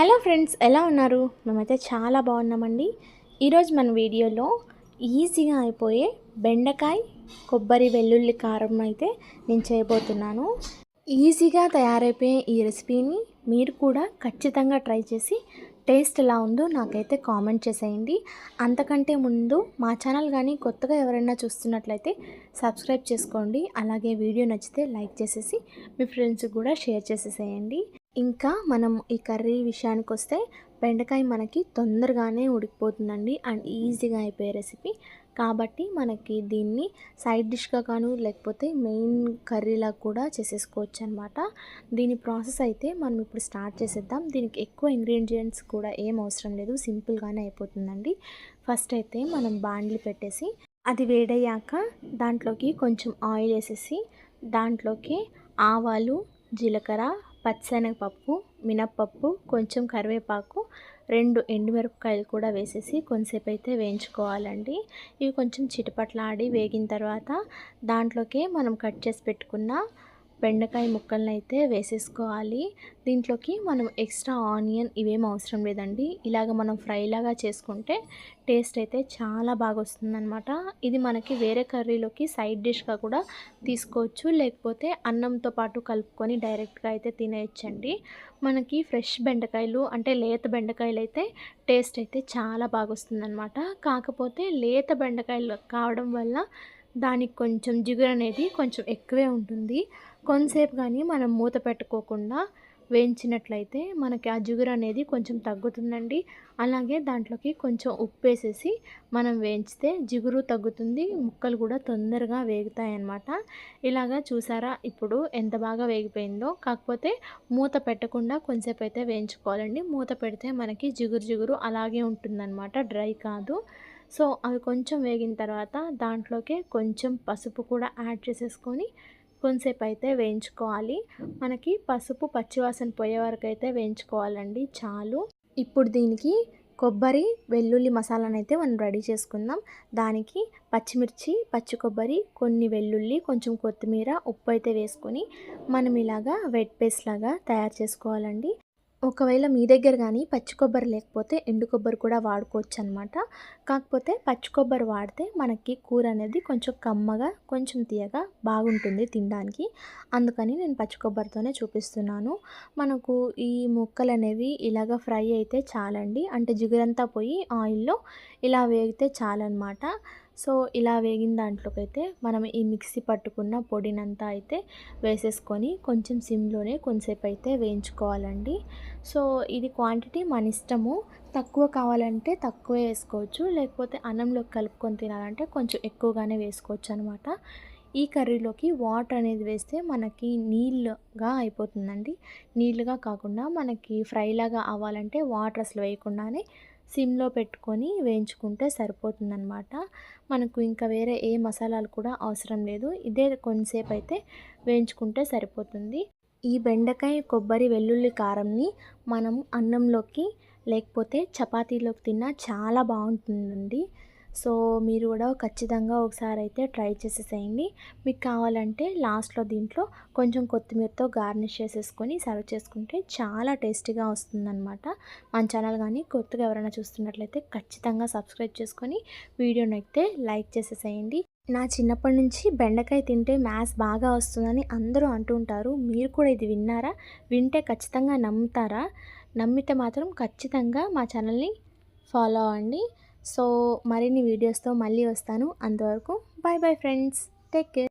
Hello friends ఎలా ఉన్నారు? మేమైతే చాలా బాగున్నామండి. ఈరోజు మన వీడియోలో ఈజీగా అయిపోయే బెండకాయ కొబ్బరి వెల్లుల్లి కారం అయితే నేను చేయబోతున్నాను. ఈజీగా తయారైపోయే ఈ రెసిపీని మీరు కూడా ఖచ్చితంగా ట్రై చేసి టేస్ట్ ఎలా ఉందో నాకైతే కామెంట్ చేసేయండి. అంతకంటే ముందు మా ఛానల్ కానీ కొత్తగా ఎవరైనా చూస్తున్నట్లయితే సబ్స్క్రైబ్ చేసుకోండి. అలాగే వీడియో నచ్చితే లైక్ చేసేసి మీ ఫ్రెండ్స్కి కూడా షేర్ చేసేసేయండి. ఇంకా మనం ఈ కర్రీ విషయానికి వస్తే బెండకాయ మనకి తొందరగానే ఉడికిపోతుందండి అండ్ ఈజీగా అయిపోయే రెసిపీ. కాబట్టి మనకి దీన్ని సైడ్ డిష్గా కాను లేకపోతే మెయిన్ కర్రీలా కూడా చేసేసుకోవచ్చు అనమాట దీని ప్రాసెస్ అయితే మనం ఇప్పుడు స్టార్ట్ చేసేద్దాం. దీనికి ఎక్కువ ఇంగ్రీడియంట్స్ కూడా ఏం అవసరం లేదు. సింపుల్గానే అయిపోతుందండి. ఫస్ట్ అయితే మనం బాండ్లు పెట్టేసి అది వేడయ్యాక దాంట్లోకి కొంచెం ఆయిల్ వేసేసి దాంట్లోకి ఆవాలు జీలకర్ర పచ్చనగపప్పు మినప్పప్పు కొంచెం కరివేపాకు రెండు ఎండుమిరపకాయలు కూడా వేసేసి కొంతసేపు అయితే వేయించుకోవాలండి. ఇవి కొంచెం చిటపట్లాడి వేగిన తర్వాత దాంట్లోకే మనం కట్ చేసి పెట్టుకున్న బెండకాయ ముక్కలను అయితే వేసేసుకోవాలి. దీంట్లోకి మనం ఎక్స్ట్రా ఆనియన్ ఇవేం అవసరం లేదండి. ఇలాగ మనం ఫ్రైలాగా చేసుకుంటే టేస్ట్ అయితే చాలా బాగా వస్తుందన్నమాట ఇది మనకి వేరే కర్రీలోకి సైడ్ డిష్గా కూడా తీసుకోవచ్చు. లేకపోతే అన్నంతో పాటు కలుపుకొని డైరెక్ట్గా అయితే తినేయచ్చండి. మనకి ఫ్రెష్ బెండకాయలు అంటే లేత బెండకాయలు అయితే టేస్ట్ అయితే చాలా బాగా వస్తుందన్నమాట కాకపోతే లేత బెండకాయలు కావడం వల్ల దానికి కొంచెం జిగురు అనేది కొంచెం ఎక్కువే ఉంటుంది. కొంతసేపు కానీ మనం మూత పెట్టుకోకుండా వేయించినట్లయితే మనకి ఆ జిగురు అనేది కొంచెం తగ్గుతుందండి. అలాగే దాంట్లోకి కొంచెం ఉప్పు వేసేసి మనం వేయించితే జిగురు తగ్గుతుంది ముక్కలు కూడా తొందరగా వేగుతాయి అన్నమాట ఇలాగా చూసారా? ఇప్పుడు ఎంత బాగా వేగిపోయిందో. కాకపోతే మూత పెట్టకుండా కొంచెంసేపు అయితే వేయించుకోవాలండి. మూత పెడితే మనకి జిగురు జిగురు అలాగే ఉంటుందన్నమాట. డ్రై కాదు. సో అవి కొంచెం వేగిన తర్వాత దాంట్లోకి కొంచెం పసుపు కూడా యాడ్ చేసేసుకొని కొంతసేపు అయితే వేయించుకోవాలి. మనకి పసుపు పచ్చివాసన పోయే వరకు అయితే వేయించుకోవాలండి చాలు. ఇప్పుడు దీనికి కొబ్బరి వెల్లుల్లి మసాలాను అయితే మనం రెడీ చేసుకుందాం. దానికి పచ్చిమిర్చి పచ్చి కొబ్బరి కొన్ని వెల్లుల్లి కొంచెం కొత్తిమీర ఉప్పు అయితే వేసుకొని మనం ఇలాగా వెట్ పేస్ట్ లాగా తయారు చేసుకోవాలండి. ఒకవేళ మీ దగ్గర కానీ పచ్చి కొబ్బరి లేకపోతే ఎండు కొబ్బరి కూడా వాడుకోవచ్చు అనమాట కాకపోతే పచ్చి కొబ్బరి వాడితే మనకి కూర అనేది కొంచెం కమ్మగా కొంచెం తీయగా బాగుంటుంది తినడానికి. అందుకని నేను పచ్చి కొబ్బరితోనే చూపిస్తున్నాను. మనకు ఈ ముక్కలు అనేవి ఇలాగ ఫ్రై అయితే చాలండి. అంటే జిగురంతా పోయి ఆయిల్లో ఇలా వేగితే చాలన్నమాట సో ఇలా వేగిన దాంట్లోకైతే మనం ఈ మిక్సీ పట్టుకున్న పొడినంతా అయితే వేసేసుకొని కొంచెం సిమ్లోనే కొంచెంసేపు అయితే వేయించుకోవాలండి. సో ఇది క్వాంటిటీ మన ఇష్టము. తక్కువ కావాలంటే తక్కువ వేసుకోవచ్చు. లేకపోతే అన్నంలోకి కలుపుకొని తినాలంటే కొంచెం ఎక్కువగానే వేసుకోవచ్చు అనమాట ఈ కర్రీలోకి వాటర్ అనేది వేస్తే మనకి నీళ్ళుగా అయిపోతుందండి. నీళ్ళుగా కాకుండా మనకి ఫ్రైలాగా అవ్వాలంటే వాటర్ అసలు వేయకుండానే సిమ్లో పెట్టుకొని వేయించుకుంటే సరిపోతుందనమాట మనకు ఇంకా వేరే ఏ మసాలాలు కూడా అవసరం లేదు. ఇదే కొంతసేపు అయితే వేయించుకుంటే సరిపోతుంది. ఈ బెండకాయ కొబ్బరి వెల్లుల్లి కారంని మనం అన్నంలోకి లేకపోతే చపాతీలోకి తిన్నా చాలా బాగుంటుందండి. సో మీరు కూడా ఖచ్చితంగా ఒకసారి అయితే ట్రై చేసేసేయండి. మీకు కావాలంటే లాస్ట్లో దీంట్లో కొంచెం కొత్తిమీరతో గార్నిష్ చేసేసుకొని సర్వ్ చేసుకుంటే చాలా టేస్టీగా వస్తుందన్నమాట. మన ఛానల్ కానీ కొత్తగా ఎవరైనా చూస్తున్నట్లయితే ఖచ్చితంగా సబ్స్క్రైబ్ చేసుకొని వీడియోని అయితే లైక్ చేసేసేయండి. నా చిన్నప్పటి నుంచి బెండకాయ తింటే మ్యాథ్స్ బాగా వస్తుందని అందరూ అంటుంటారు మీరు కూడా ఇది విన్నారా? వింటే ఖచ్చితంగా నమ్ముతారా? నమ్మితే మాత్రం ఖచ్చితంగా మా ఛానల్ని ఫాలో అవ్వండి. సో మరిన్ని వీడియోస్తో మళ్ళీ వస్తాను. అంతవరకు bye bye friends. Take care.